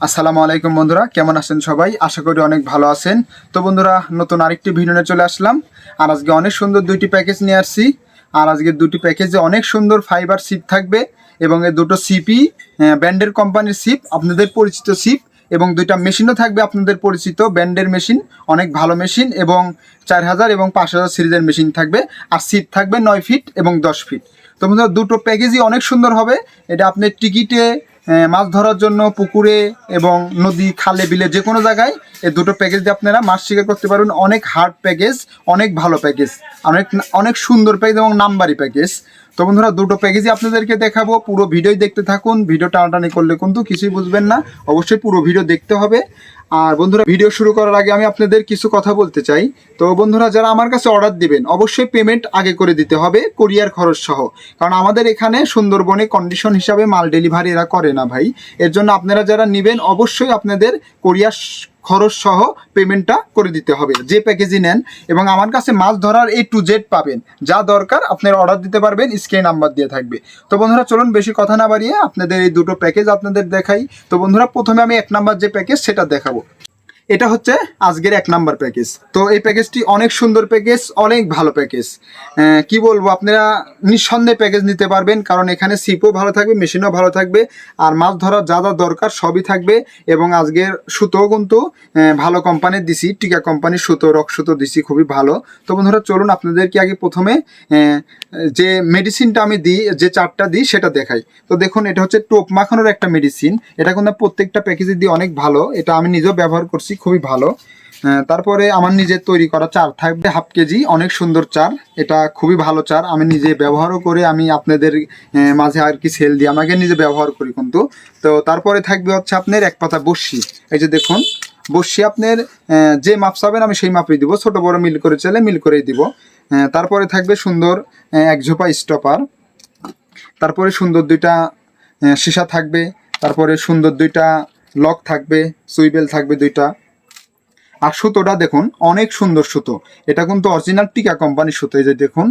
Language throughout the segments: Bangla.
আসসালামু আলাইকুম বন্ধুরা, কেমন আছেন সবাই? আশা করি অনেক ভালো আছেন। তো বন্ধুরা, নতুন আরেকটি ভিডিও চলে আসলাম। আর আজকে অনেক সুন্দর দুইটি প্যাকেজ নিয়ে আসছি। আর আজকে দুটি প্যাকেজে অনেক সুন্দর ফাইবার সিপ থাকবে এবং এই দুটো সিপই ব্যান্ডের কোম্পানির সিপ আপনাদের পরিচিত সিপ এবং দুইটা মেশিনও থাকবে আপনাদের পরিচিত। ব্যান্ডের মেশিন অনেক ভালো মেশিন এবং চার হাজার এবং পাঁচ হাজার সিরিজের মেশিন থাকবে। আর সিপ থাকবে নয় ফিট এবং দশ ফিট তো বন্ধুরা, দুটো প্যাকেজই অনেক সুন্দর হবে। এটা আপনার টিকিটে মাছ ধরার জন্য পুকুরে এবং নদী, খালে, বিলে যে কোনো জায়গায় এই দুটো প্যাকেজ দিয়ে আপনারা মাছ শিকার করতে পারবেন। অনেক হার্ড প্যাকেজ অনেক ভালো প্যাকেজ অনেক অনেক সুন্দর প্যাকেজ এবং নাম্বারি প্যাকেজ তো বন্ধুরা, দুটো প্যাকেজই আপনাদেরকে দেখাবো। পুরো ভিডিও দেখতে থাকুন। ভিডিও টানাটানি করলে কিন্তু কিছুই বুঝবেন না। অবশ্যই পুরো ভিডিও দেখতে হবে। আর বন্ধুরা ভিডিও শুরু করার আগে আমি আপনাদের কিছু কথা বলতে চাই। তো বন্ধুরা, যারা আমার কাছে অর্ডার দিবেন, অবশ্যই পেমেন্ট আগে করে দিতে হবে কোরিয়ার খরচ সহ। কারণ আমাদের এখানে সুন্দরবনে কন্ডিশন হিসাবে মাল ডেলিভারি এরা করে না ভাই। এর জন্য আপনারা যারা নেবেন, অবশ্যই আপনাদের কোরিয়ার খরচ সহ পেমেন্টটা করে দিতে হবে। যে প্যাকেজই নেন এবং আমার কাছে মাছ ধরার এ টু জেড পাবেন। যা দরকার, আপনারা অর্ডার দিতে পারবেন স্ক্রিন নাম্বার দিয়ে থাকবে। তো বন্ধুরা, চলুন বেশি কথা না বাড়িয়ে আপনাদের এই দুটো প্যাকেজ আপনাদের দেখাই। তো বন্ধুরা, প্রথমে আমি এক নাম্বার যে প্যাকেজ সেটা দেখাবো। এটা হচ্ছে আজকের এক নাম্বার প্যাকেজ তো এই প্যাকেজটি অনেক সুন্দর প্যাকেজ অনেক ভালো প্যাকেজ কি বলব, আপনারা নিঃসন্দেহে প্যাকেজ নিতে পারবেন, কারণ এখানে সিপও ভালো থাকবে মেশিনও ভালো থাকবে, আর মাছ ধরার যা যা দরকার সবই থাকবে, এবং আজকের সুতোও কিন্তু ভালো কোম্পানির দিছি টিকা কোম্পানির সুতো রক সুতো দিছি খুবই ভালো। তো বন্ধুরা, চলুন আপনাদেরকে আগে প্রথমে যে মেডিসিনটা আমি দিই, যে চারটা দিই, সেটা দেখাই। তো দেখুন, এটা হচ্ছে টোপ মাখানোর একটা মেডিসিন এটা কিন্তু প্রত্যেকটা প্যাকেজে দিয়ে অনেক ভালো। এটা আমি নিজেও ব্যবহার করছি খুবই ভালো। তারপরে আমার নিজের তৈরি করা চার থাকবে হাফ কেজি অনেক সুন্দর চার। এটা খুবই ভালো চার। আমি নিজে ব্যবহারও করে, আমি আপনাদের মাঝে আর কি সেল দিই। আমাকে নিজে ব্যবহার করি কিন্তু। তো তারপরে থাকবে হচ্ছে আপনার এক পাতা বসি এই যে দেখুন বসি আপনার যে মাপ চাবেন আমি সেই মাপই দিব। ছোট বড় মিল করে চাইলে মিল করেই দিব। তারপরে থাকবে সুন্দর এক ঝোপা স্টপার তারপরে সুন্দর দুইটা সীসা থাকবে। তারপরে সুন্দর দুইটা লক থাকবে, সুইবেল থাকবে দুইটা। আর সুতোটা দেখুন, অনেক সুন্দর সুতো। এটা কিন্তু অরিজিনাল টিকা কোম্পানির সুতো, এই যে দেখুন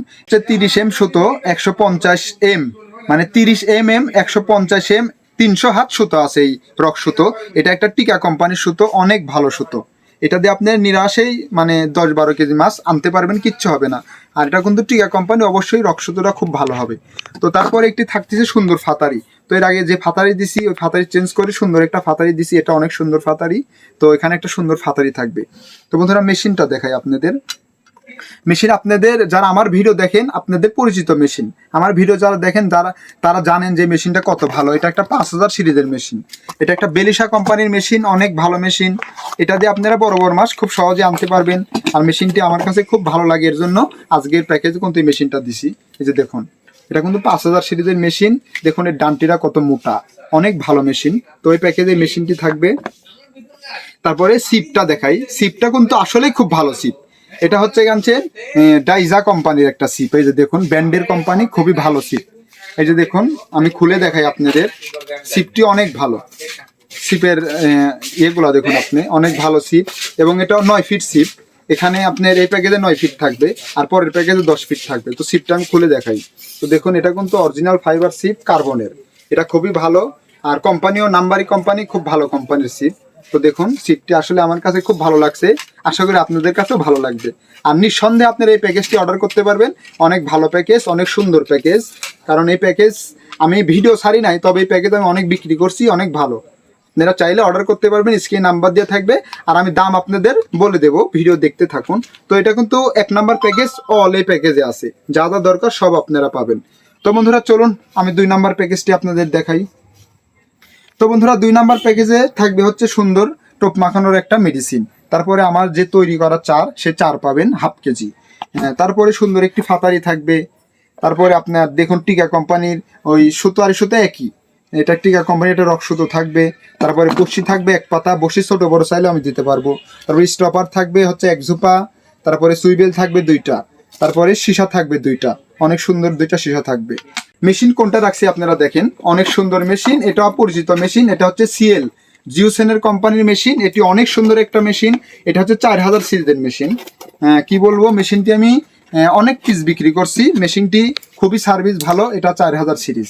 তিরিশ এম সুতো, একশো পঞ্চাশ এম। মানে তিরিশ এম এম, একশো পঞ্চাশ এম, তিনশো হাত সুতো আছে এই রক সুতো। এটা একটা টিকা কোম্পানির সুতো, অনেক ভালো সুতো। এটা দিয়ে আপনি নিরাশেই মানে দশ বারো কেজি মাছ আনতে পারবেন, কিচ্ছু হবে না। আর এটা কিন্তু টিকা কোম্পানি অবশ্যই রক সুতোটা খুব ভালো হবে। তো তারপরে একটি থাকতেছে সুন্দর ফাতারি। তো এর আগে যে ফাতারি দিছি, ওই ফাতারি চেঞ্জ করে সুন্দর একটা ফাতারি দিছি। এটা অনেক সুন্দর ফাতারি। তো এখানে একটা সুন্দর ফাতারি থাকবে। তো বন্ধুরা, মেশিনটা দেখাই আপনাদের। মেশিন আপনাদের, যারা আমার ভিডিও দেখেন, আপনাদের পরিচিত মেশিন। আমার ভিডিও যারা দেখেন যারা তারা জানেন যে মেশিনটা কত ভালো। এটা একটা পাঁচ হাজার সিরিজের মেশিন। এটা একটা বেলিশা কোম্পানির মেশিন, অনেক ভালো মেশিন। এটা দিয়ে আপনারা বড় বড় মাছ খুব সহজে আনতে পারবেন। আর মেশিনটি আমার কাছে খুব ভালো লাগে। এর জন্য আজকের প্যাকেজ কিন্তু এই মেশিনটা দিছি। এই যে দেখুন। এটা কিন্তু পাঁচ হাজার সিরিজের মেশিন। দেখুন এর ডান্টিটা কত মোটা। অনেক ভালো মেশিন। তো ওই প্যাকেজে মেশিনটি থাকবে। তারপরে সিপটা দেখাই। সিপটা কিন্তু আসলেই খুব ভালো সিপ। এটা হচ্ছে গানছেন ডাইজা কোম্পানির একটা সিপ। এই যে দেখুন ব্যান্ডের কোম্পানি, খুবই ভালো সিপ। এই যে দেখুন, আমি খুলে দেখাই আপনাদের। সিপটি অনেক ভালো। সিপের ইয়েগুলো দেখুন আপনি, অনেক ভালো সিপ। এবং এটা নয় ফিট সিপ। এখানে আপনার এই প্যাকেজে নয় ফিট থাকবে। আর পরের প্যাকেজে দশ ফিট থাকবে। তো সিপটা আমি খুলে দেখাই। তো দেখুন, এটা কিন্তু অরিজিনাল ফাইবার সিপ কার্বনের এটা খুবই ভালো। আর কোম্পানিও নাম্বারি কোম্পানি খুব ভালো কোম্পানির সিপ তো দেখুন সিটটি আসলে আমার কাছে খুব ভালো লাগছে। আশা করি আপনাদের কাছেও ভালো লাগবে। আর নিঃসন্দেহে আপনারা এই প্যাকেজটি অর্ডার করতে পারবেন। অনেক ভালো প্যাকেজ অনেক সুন্দর প্যাকেজ কারণ এই প্যাকেজ আমি ভিডিও ছাড়ি নাই, তবে এই প্যাকেজ আমি অনেক বিক্রি করছি, অনেক ভালো। আপনারা চাইলে অর্ডার করতে পারবেন স্ক্রিন নাম্বার দিয়ে থাকবে আর আমি দাম আপনাদের বলে দেবো ভিডিও দেখতে থাকুন। তো এটা কিন্তু এক নাম্বার প্যাকেজ অল এই প্যাকেজে আছে। যা যা দরকার সব আপনারা পাবেন। তো বন্ধুরা চলুন আমি দুই নাম্বার প্যাকেজটি আপনাদের দেখাই। তো বন্ধুরা দুই নাম্বার প্যাকেজে থাকবে হচ্ছে সুন্দর টোপ মাখানোর একটা মেডিসিন তারপরে আমার যে তৈরি করা চার সে চার পাবেন হাফ কেজি। হ্যাঁ, তারপরে সুন্দর একটি ফাতারি থাকবে। তারপরে আপনার দেখুন টিকা কোম্পানির ওই সুতো আর সুতো একই। এটা টিকা কোম্পানি এটা রক সুতো থাকবে তারপরে বসি থাকবে এক পাতা বসি ছোট বড় চাইলে আমি দিতে পারব। তারপরে স্টপার থাকবে হচ্ছে এক ঝুপা তারপরে সুইবেল থাকবে দুইটা তারপরে সীসা থাকবে দুইটা। অনেক সুন্দর দুইটা সীসা থাকবে। মেশিন কোনটা রাখছি আপনারা দেখেন অনেক সুন্দর মেশিন এটা অপরিচিত মেশিন এটা হচ্ছে সিএল জিওসেনের কোম্পানির মেশিন এটি অনেক সুন্দর একটা মেশিন এটা হচ্ছে চার হাজার সিরিজের মেশিন। কি বলব মেশিনটি আমি আহ, অনেক পিস বিক্রি করছি মেশিনটি খুবই সার্ভিস ভালো এটা চার হাজার সিরিজ।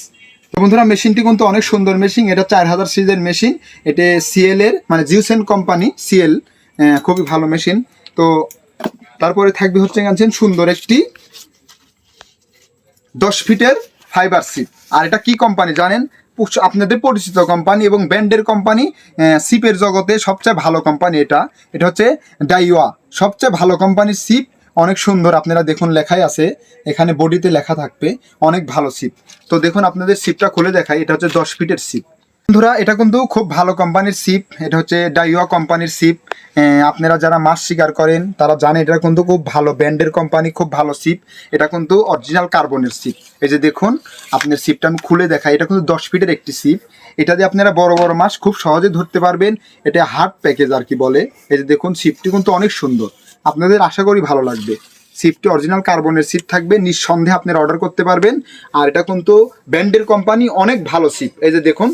তো বন্ধুরা, মেশিনটি কিন্তু অনেক সুন্দর মেশিন। এটা চার হাজার সিজের মেশিন। এটা সিএল এর মানে জিউসেন কোম্পানি সিএল খুবই ভালো মেশিন। তো তারপরে থাকবে হচ্ছে গানছেন সুন্দর একটি দশ ফিটের ফাইবার সিপ আর এটা কি কোম্পানি জানেন? আপনাদের পরিচিত কোম্পানি এবং ব্যান্ডের কোম্পানি সিপের জগতে সবচেয়ে ভালো কোম্পানি এটা। এটা হচ্ছে ডাইওয়া সবচেয়ে ভালো কোম্পানির সিপ অনেক সুন্দর আপনারা দেখুন লেখাই আছে, এখানে বডিতে লেখা থাকবে, অনেক ভালো সিপ তো দেখুন আপনাদের সিপটা খুলে দেখাই, এটা হচ্ছে দশ ফিটের সিপ বন্ধুরা, এটা কিন্তু খুব ভালো কোম্পানির সিপ এটা হচ্ছে ডাইওয়া কোম্পানির সিপ আপনারা যারা মাছ শিকার করেন, তারা জানে এটা কিন্তু খুব ভালো, ব্র্যান্ডের কোম্পানি খুব ভালো সিপ এটা কিন্তু অরিজিনাল কার্বনের সিপ এই যে দেখুন আপনার সিপটা আমি খুলে দেখাই, এটা কিন্তু দশ ফিটের একটি সিপ এটা দিয়ে আপনারা বড় বড় মাছ খুব সহজে ধরতে পারবেন। এটা হার্ড প্যাকেজ আর কি বলে। এই যে দেখুন সিপটি কিন্তু অনেক সুন্দর। আপনাদের আশা করি ভালো লাগবে। সিপটি অরিজিনাল কার্বনের সিপ থাকবে, নিঃসন্দেহে আপনারা অর্ডার করতে পারবেন। আর এটা কিন্তু ব্র্যান্ডের কোম্পানি অনেক ভালো সিপ এই যে দেখুন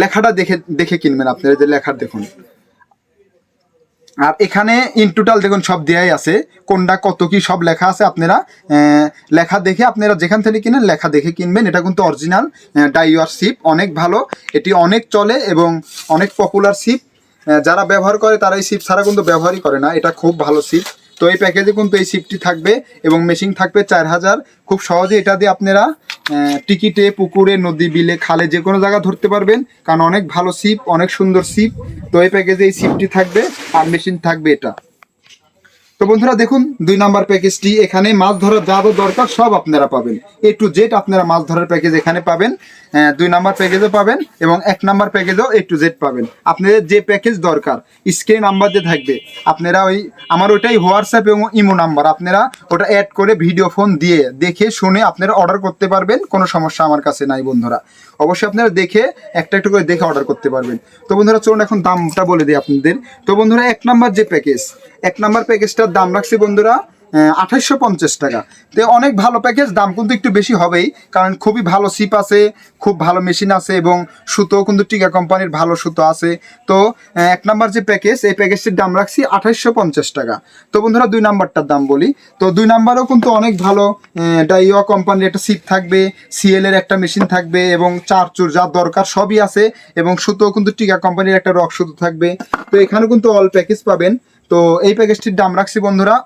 লেখাটা দেখে দেখে কিনবেন আপনারা এই যে লেখা দেখুন। আর এখানে ইন টোটাল দেখুন সব দেয়াই আছে। কোনটা কত কি সব লেখা আছে আপনারা লেখা দেখে আপনারা যেখান থেকে কিনেন, লেখা দেখে কিনবেন। এটা কিন্তু অরিজিনাল ডাইওয়ার সিপ অনেক ভালো। এটি অনেক চলে এবং অনেক পপুলার সিপ যারা ব্যবহার করে তারা এই সিপ ছাড়া কিন্তু ব্যবহারই করে না। এটা খুব ভালো সিপ তো এই প্যাকেজে কিন্তু এই সিপটি থাকবে এবং মেশিন থাকবে চার হাজার। খুব সহজে এটা দিয়ে আপনারা টিকিটে, পুকুরে, নদী, বিলে, খালে যে কোনো জায়গা ধরতে পারবেন। কারণ অনেক ভালো সিপ অনেক সুন্দর সিপ তো এই প্যাকেজে এই সিপটি থাকবে আর মেশিন থাকবে এটা। তো বন্ধুরা দেখুন, দুই নাম্বার প্যাকেজটি এখানে মাছ ধরার যা দরকার সব আপনারা পাবেন। এ টু জেড আপনারা মাছ ধরার প্যাকেজ এখানে পাবেন। দুই নাম্বার প্যাকেজও পাবেন এবং এক নাম্বার প্যাকেজও এ টু জেড পাবেন। আপনাদের যে প্যাকেজ দরকার স্ক্রিন নাম্বার যে থাকবে। আপনারা ওই, আমার ওইটাই হোয়াটসঅ্যাপ এবং ইমো নাম্বার আপনারা ওটা অ্যাড করে ভিডিও ফোন দিয়ে দেখে শুনে আপনারা অর্ডার করতে পারবেন। কোনো সমস্যা আমার কাছে নাই বন্ধুরা। অবশ্যই আপনারা দেখে একটা একটা করে দেখে অর্ডার করতে পারবেন। তো বন্ধুরা, চলুন এখন দামটা বলে দিই আপনাদের। তো বন্ধুরা, এক নাম্বার যে প্যাকেজ এক নাম্বার প্যাকেজটার দাম রাখছি বন্ধুরা আঠাইশশো পঞ্চাশ টাকা। তো অনেক ভালো প্যাকেজ দাম কিন্তু একটু বেশি হবেই, কারণ খুবই ভালো সিপ আছে, খুব ভালো মেশিন আছে এবং সুতো কিন্তু টিকা কোম্পানির ভালো সুতো আছে। তো এক নাম্বার যে প্যাকেজ এই প্যাকেজটির দাম রাখছি আঠাইশশো পঞ্চাশ টাকা। তো বন্ধুরা, দুই নাম্বারটার দাম বলি। তো দুই নাম্বারও কিন্তু অনেক ভালো ডাইওয়া কোম্পানির একটা সিপ থাকবে সিএল এর একটা মেশিন থাকবে এবং চার চুর যা দরকার সবই আছে এবং সুতো কিন্তু টিকা কোম্পানির একটা রক সুতো থাকবে। তো এখানে কিন্তু অল প্যাকেজ পাবেন। তো এই প্যাকেজটির দাম রাখছি বন্ধুরা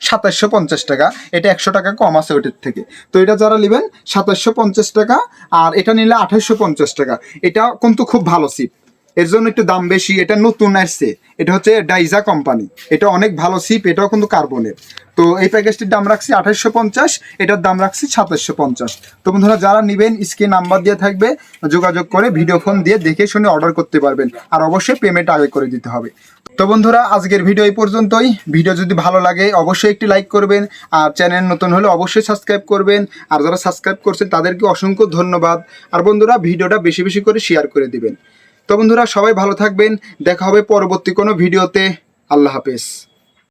সাতাশশো পঞ্চাশ টাকা। এটা একশো টাকা কম আছে ওইটার থেকে। তো এটা যারা নেবেন, সাতাশশো পঞ্চাশ টাকা, আর এটা নিলে আঠাশশো পঞ্চাশ টাকা। এটা কিন্তু খুব ভালো সিপ এর জন্য একটু দাম বেশি, এটা নতুন আসছে। এটা হচ্ছে ডাইজা কোম্পানি এটা অনেক ভালো সিপ এটাও কিন্তু কার্বনের তো এই প্যাকেজটির দাম রাখছি আঠাশশো পঞ্চাশ, এটার দাম রাখছি সাতাশশো পঞ্চাশ। তো বন্ধুরা, যারা নেবেন, স্ক্রিন নাম্বার দিয়ে থাকবে, যোগাযোগ করে ভিডিও ফোন দিয়ে দেখে শুনে অর্ডার করতে পারবেন। আর অবশ্যই পেমেন্ট আগে করে দিতে হবে। তো বন্ধুরা, আজকের ভিডিও এই পর্যন্তই। ভিডিও যদি ভালো লাগে, অবশ্যই একটি লাইক করবেন। আর চ্যানেল নতুন হলে অবশ্যই সাবস্ক্রাইব করবেন। আর যারা সাবস্ক্রাইব করছেন, তাদেরকে অসংখ্য ধন্যবাদ। আর বন্ধুরা ভিডিওটা বেশি বেশি করে শেয়ার করে দিবেন। তো বন্ধুরা সবাই ভালো থাকবেন দেখা হবে পরবর্তী কোনো ভিডিওতে। আল্লাহ হাফেজ।